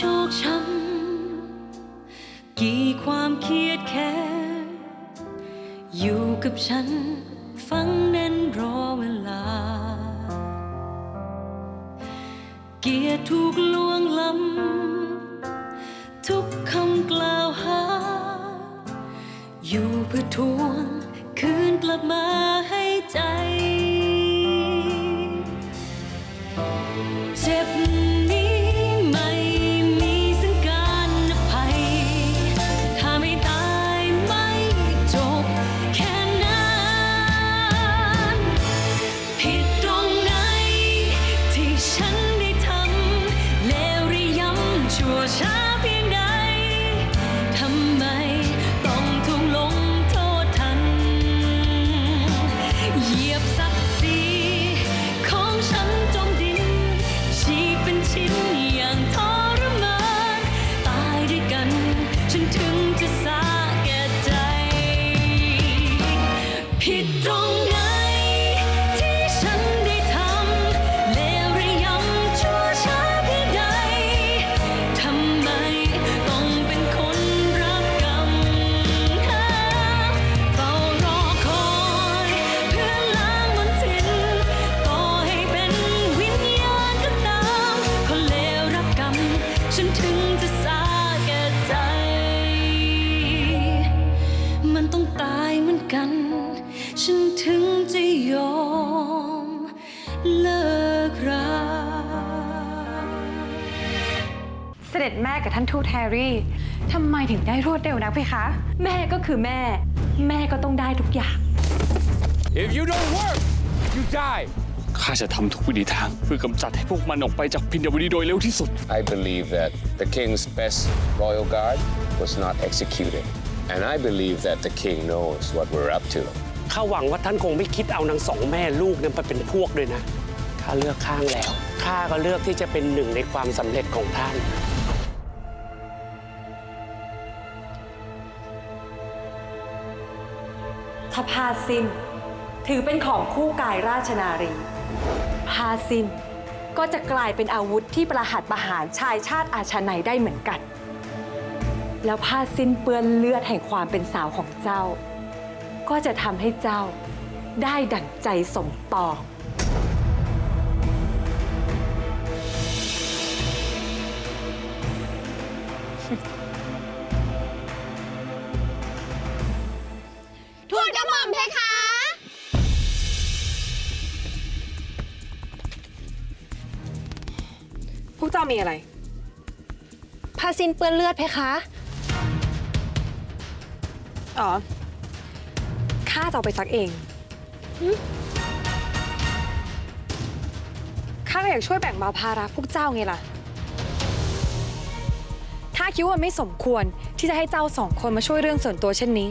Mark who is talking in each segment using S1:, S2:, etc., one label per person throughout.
S1: ความโชคช้ำกี่ความเครียดแค้นอยู่กับฉันฟังแน่นรอเวลา เกียรถูกลวงล้ำทุกคำกล่าวหา อยู่เพื่อทวงคืนกลับมา ฉัน ด็จแม่กับ
S2: ท่านทูตแฮร์รี่ทำไมถึงได้รวดเร็วนักเพคะ
S1: แม่ก็คือแม่ แม่ก็ต้องได้ทุกอย่าง
S3: If you don't work you die
S4: ข้าจะทำทุกวิธีทางเพื่อกำจัดให้พวกมันออกไปจากพินดาวดีโดยเร็วที่สุด
S5: I believe that the king's best royal guard was not executed. And I believe that the king knows what we're up to.
S6: ข้าหวังว่าท่านคงไม่คิดเอานางสองแม่ลูกนั้นไปเป็นพวกด้วยนะ ข้าเลือกข้างแล้ว ข้าก็เลือกที่จะเป็นหนึ่งในความสำเร็จของท่าน
S1: ถ้าผ้าสิ้น ถือเป็นของคู่กายราชนารีผ้าสิ้นก็จะกลายเป็นอาวุธที่ประหัตประหารชายชาติอาชาไนยได้เหมือนกัน แล้วผ้าสิ้นเปื้อนเลือดแห่งความเป็นสาวของเจ้า ก็จะทำให้เจ้าได้ดั่งใจสมปอง
S7: มีอะ
S2: ไร
S7: ผ้าสิ้นเปื้อนเลือดเพคะ
S2: อ๋อ ข้าจะเอาไปซักเองข้าก็อยากช่วยแบ่งเบาภาระพวกเจ้าไงล่ะ ถ้าคิดว่าไม่สมควรที่จะให้เจ้าสองคนมาช่วยเรื่องส่วนตัวเช่นนี้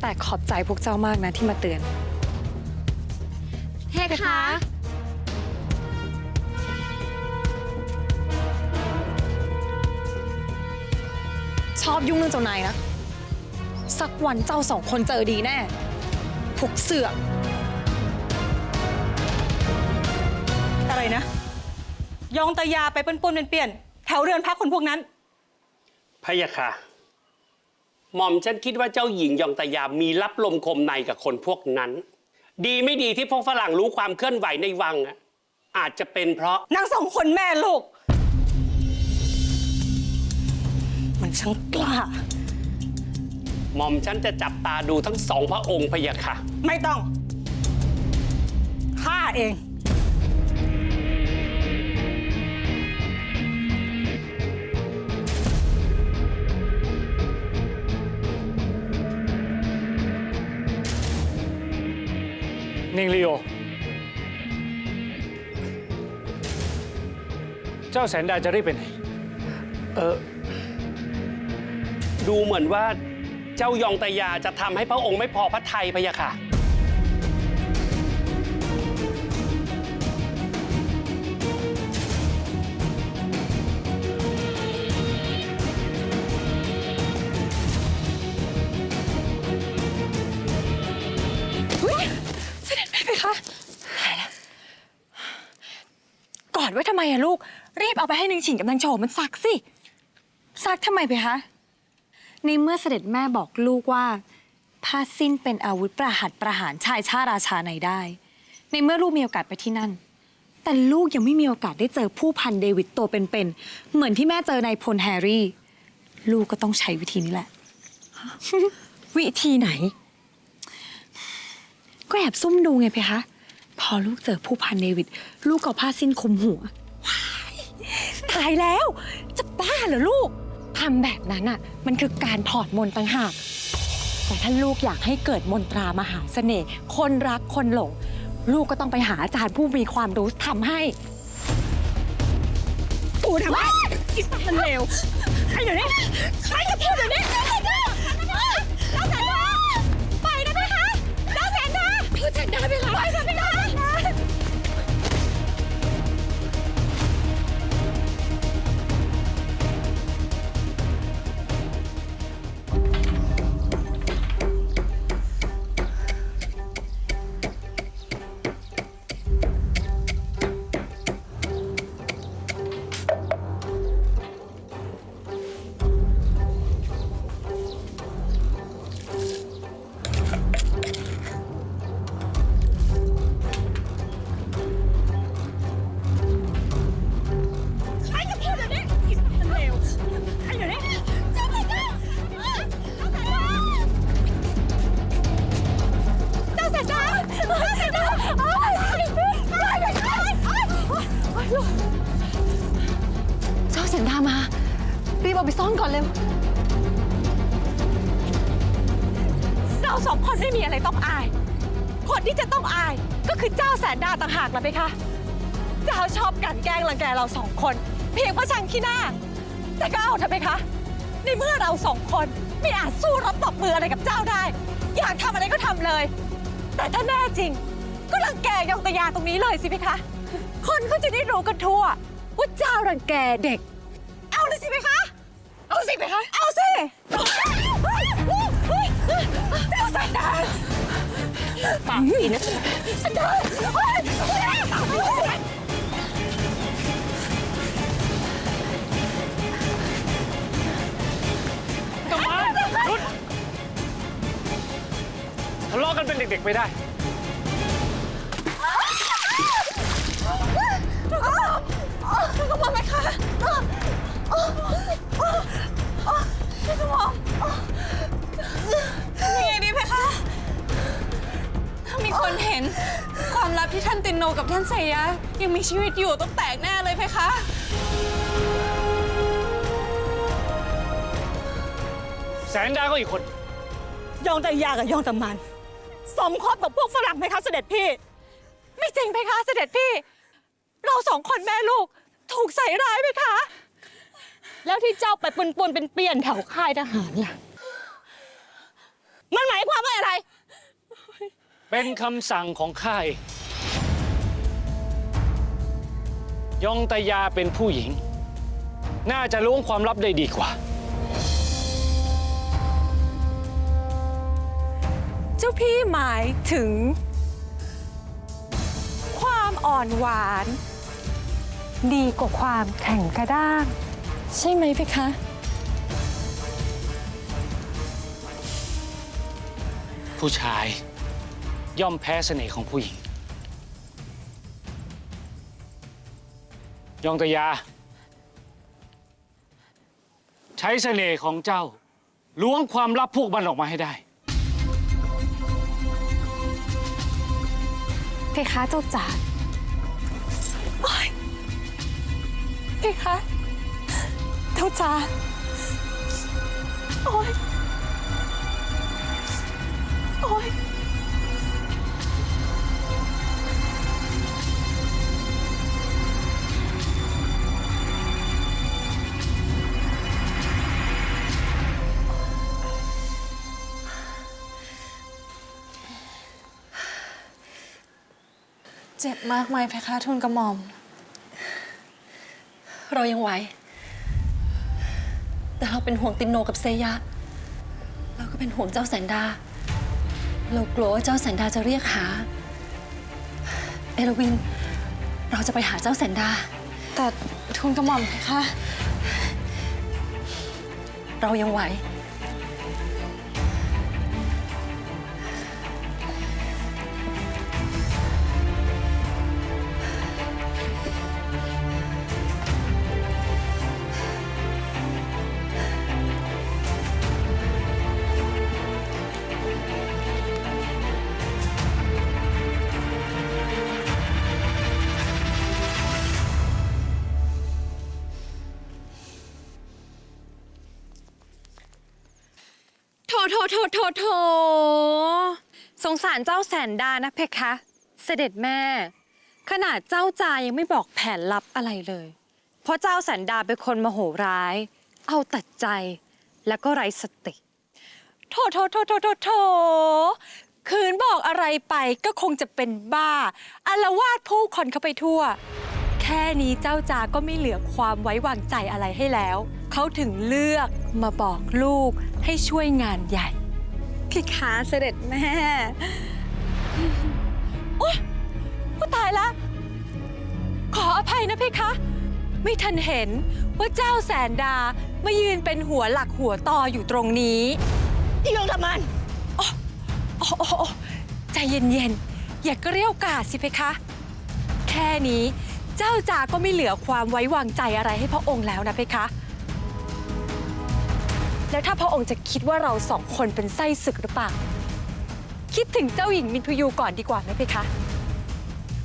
S2: แต่ขอบใจพวกเจ้ามากนะที่มาเตือน
S7: เพคะ
S2: อบยุ่งเรื่องเจ้านายนะ สักวันเจ้าสองคนเจอดีแน่พวกเสือก
S8: อะไรนะ ยองตายาไปปนๆเปลี่ยนๆแถวเรือนพักคนพวกนั้น
S6: พะยะค่ะ หม่อมฉันคิดว่าเจ้าหญิงยองตายามีรับลมคมในกับคนพวกนั้น ดีไม่ดีที่พวกฝรั่งรู้ความเคลื่อนไหวในวังอะอาจจะเป็นเพราะ
S8: นางสองคนแม่ลูก ช่ากล้า
S6: หม่อมฉันจะจับตาดูทั้งสองพระองค์พะยะค่ะ
S8: ไม่ต้องข้าเอง
S4: นิงลีโอ เจ้าแสนดาจะรีบไปไหน
S6: เออ ดูเหมือนว่าเจ้ายองตายาจะทำให้พระองค์ไม่พอพระทัยพะยะค่ะ
S2: เสด็จแม่เพคะตายแล้วกอดไว้ทำไมอะลูก รีบเอาไปให้นางฉิงกับนางโฉมมันซักสิ ซักทำไมเพคะ ในเมื่อเสด็จแม่บอกลูกว่า ผ้าสิ้นเป็นอาวุธประหัตประหารชายชาติราชาในได้ ในเมื่อลูกมีโอกาสไปที่นั่น แต่ลูกยังไม่มีโอกาสได้เจอผู้พันเดวิดตัวเป็นๆเหมือนที่แม่เจอนายพลแฮร์รี่ ลูกก็ต้องใช้วิธีนี้แหละ วิธีไหน ก็แอบซุ่มดูไงเพคะ พอลูกเจอผู้พันเดวิดลูกก็เอาผ้าสิ้นคลุมหัวว้ายตายแล้ว จะบ้าเหรอลูก ทำแบบนั้นอะมันคือการถอดมนต์ต่างหาก แต่ถ้าลูกอยากให้เกิดมนตรามหาเสน่ห์คนรักคนหลง ลูกก็ต้องไปหาอาจารย์ผู้มีความรู้ทำให้ ตูทำให้อีสัตว์มันเลวใครเดี๋ยวนี้ใครจะพูดเดี๋ยวนี้เจ้าแสนดาเจ้าแสนดาไปนะเพคะเจ้าแสนดาเจ้าแสนดาไปค่ะไก่อนเร็ว เราสองคนไม่มีอะไรต้องอาย คนที่จะต้องอายก็คือเจ้าแสนดาต่างหากล่ะเพคะ เจ้าชอบกลันแกล้งรังแกเราสองคน เพียงเพราะชังขี้หน้า แต่ก็เอาเถอะเพคะ ในเมื่อเราสองคนไม่อาจสู้รับตบมืออะไรกับเจ้าได้ อยากทำอะไรก็ทำเลย แต่ถ้าแน่จริง ก็รังแกยองตยาตรงนี้เลยสิเพคะ คนก็จะได้รู้กันทั่วว่าเจ้ารังแกเด็ก เอาเลยสิเพคะ เอาสิเพคะ เอาสิเจ้าสันดานปากดีนะสันดาน
S4: กำมันหยุดทะเลาะกันเป็นเด็กๆไม่ได้
S2: กระหม่อมไหมคะ พี่กระหม่อมยังไงดีเพคะ ถ้ามีคนเห็นความลับที่ท่านตินโนกับท่านเซยะยังมีชีวิตอยู่ต้องแตกแน่เลยเพคะ
S4: แสนดาก็อีกคน
S8: ยองตายากับยองตะมัน สมคบกับพวกฝรั่งไหมคะเสด็จพี่
S2: ไม่จริงเพคะเสด็จพี่ เราสองคนแม่ลูกถูกใส่ร้ายเพคะ
S8: แล้วที่เจ้าไปปนปนๆเป็นเปลี่ยนแถวค่ายทหารล่ะ มันหมายความว่าอะไร
S4: เป็นคำสั่งของข้าเองยองตายาเป็นผู้หญิง น่าจะล้วงความลับได้ดีกว่า
S1: เจ้าพี่หมายถึง ความอ่อนหวาน ดีกว่าความแข็งกระด้าง
S2: ใช่ไหมเพคะ
S4: ผู้ชายย่อมแพ้เสน่ห์ของผู้หญิง ยองตายา ใช้เสน่ห์ของเจ้าล้วงความลับพวกมันออกมาให้ได้
S2: เพคะเจ้าจานโอ๊ยเพคะ เท่าจาโอ้ยโอ้ยเจ็
S7: บมากไหมเพคะทุนกระหม่อม
S1: เรายังไหว แต่เราเป็นห่วงตินโนกับเซยะ เราก็เป็นห่วงเจ้าแสนดา เรากลัวว่าเจ้าแสนดาจะเรียกหา เอลวิน เราจะไปหาเจ้าแสนดา
S7: แต่ทุนกระหม่อมเพคะ
S1: เรายังไหว
S2: โถโถโถโสงสารเจ้าแสนดานะเพคะ เสด็จแม่ ขนาดเจ้าจายังไม่บอกแผนลับอะไรเลย เพราะเจ้าแสนดาเป็นคนมโหร้าย เอาแต่ใจแล้วก็ไร้สติโถโถโถโถโถโถคืนบอกอะไรไปก็คงจะเป็นบ้าอารวาดผู้คนเข้าไปทั่ว แค่นี้เจ้าจาก็ไม่เหลือความไว้วางใจอะไรให้แล้ว เขาถึงเลือกมาบอกลูกให้ช่วยงานใหญ่ พี่ขาเสด็จแม่ โอ๊ยผู้ตายละ ขออภัยนะพี่คะ ไม่ทันเห็นว่าเจ้าแสนดามายืนเป็นหัวหลักหัวต่ออยู่ตรงนี้อีลงทำมันโอ้โอ้โอ้โอ้ใจเย็นๆ อย่าเกรี้ยวกราดสิเพคะ แค่นี้ เจ้าจาก็ไม่เหลือความไว้วางใจอะไรให้พระองค์แล้วนะเพคะ แล้วถ้าพระองค์จะคิดว่าเราสองคนเป็นไส้ศึกหรือเปล่า คิดถึงเจ้าหญิงมินทยูก่อนดีกว่าไหมเพคะ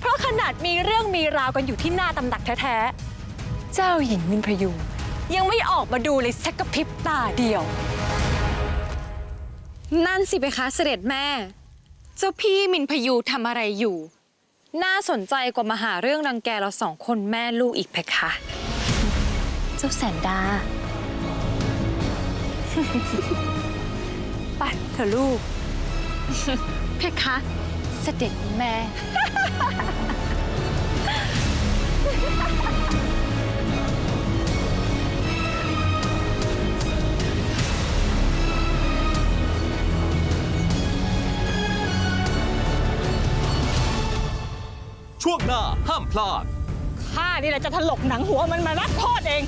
S2: เพราะขนาดมีเรื่องมีราวกันอยู่ที่หน้าตำหนักแท้ๆ เจ้าหญิงมินพยูยังไม่ออกมาดูเลยสักกระพริบตาเดียว นั่นสิเพคะเสด็จแม่ เจ้าพี่มินพยูทำอะไรอยู่ น่าสนใจกว่ามาหาเรื่องรังแกเราสองคนแม่ลูกอีกเพคะ เจ้าแสนดา ไปเถอะลูก เพคะเสด็จแม่
S9: ช่วงหน้าห้ามพลาด
S8: ข้านี่แหละจะถลกหนังหัวมันมารักโทษเอง